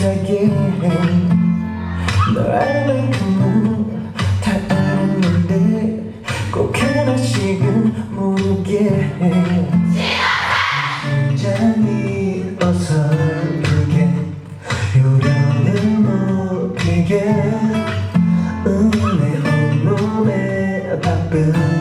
못하게 널 알만큼은 다 알았는데 꼭 하나씩은 모르게 심장이 어설프게. 요령을 못 피게. 음, 내 온몸에 바쁜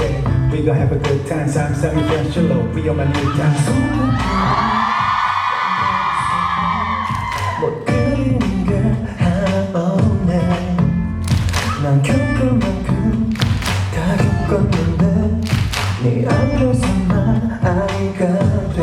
we gon' have a good time. 상상이 현실로 위험한 일단 못 그리는 걸 하나 없네 난 겪을 만큼 다 겪었는데 네 앞에서만 아이가 돼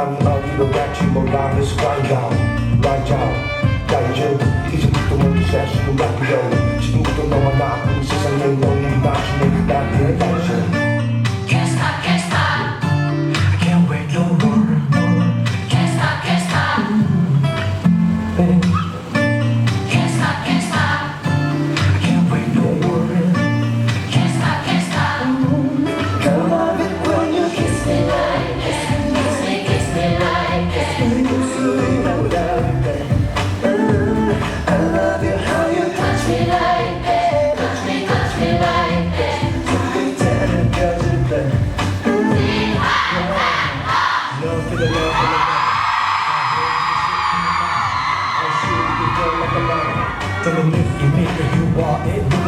anlam Bırak yumurlarınız bayan Bayan Dayı İzin tutumun sensin bak yo Çıkın kutunlama ne yaptın Sizin en yoğun İmajin elinden bir enerji If you, if you want it.